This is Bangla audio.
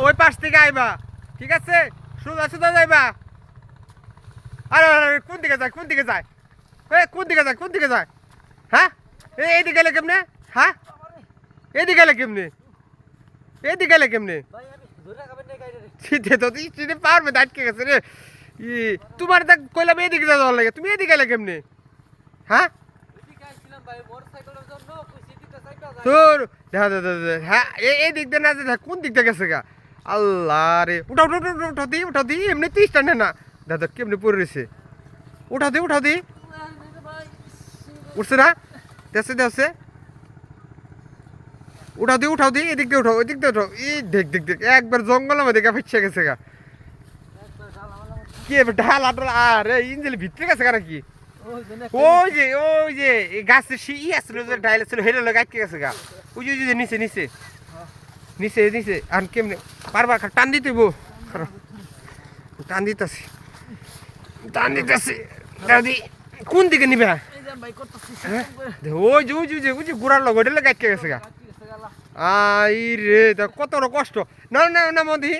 ওই পাশ থেকে আইবা ঠিক আছে সোজা সোজা যাইবা আরে আরে, কোন দিকে যায় কোন দিকে যায় এ কোন দিকে যায় কোন দিকে যায় হ্যাঁ এইদিকে গেলে কেমনে হ্যাঁ এইদিকে গেলে কেমনে এইদিকে গেলে কেমনে শীতে তো শীতে পারবে আটকে গেছে রে ই তোমার দেখ কইলাম এদিকে যাওয়ার লাগে তুমি এদিকে গেলে কেমনে হ্যাঁ তোর দেখা। হ্যাঁ এই এই দিক দিয়ে না দেখা, কোন দিক দিয়ে গেছে গা আল্লাহ রে। উঠাও উঠাও উঠাও, উঠাও দি উঠাও দি এমনি তুই স্ট্যান্ডে না। দাদা কেমনি পড়ে রয়েছে? উঠাও দি উঠাও দি। উঠছে না? দেখছে দেখছে। উঠাও দি উঠাও দি এদিক দিয়ে উঠাও ওই দিক দিয়ে উঠাও। ই দেখ দেখ দেখ একবার জঙ্গলের মধ্যে গা ফিচ্ছে গেছে গা। কি ঢাল আটল আরে ইঞ্জেল ভিতরে গেছে গা নাকি? ওই যে ওই যে এই সি ই আসছিল যে ডাইল ছিল হেরে লোক আটকে গেছে গা। ওই যে নিচে নিচে। নিচে নিচে আর কেমনে পারবা টান দিতে বউ টান দিতেছি। টান দিতেছি। দাদি কোন দিকে নিবে? হ্যাঁ? ওই যে ওই যে ওই যে গুড়ার লগ, ওইটা আটকে গেছে গা। আই রে কত কষ্ট। না না না মদি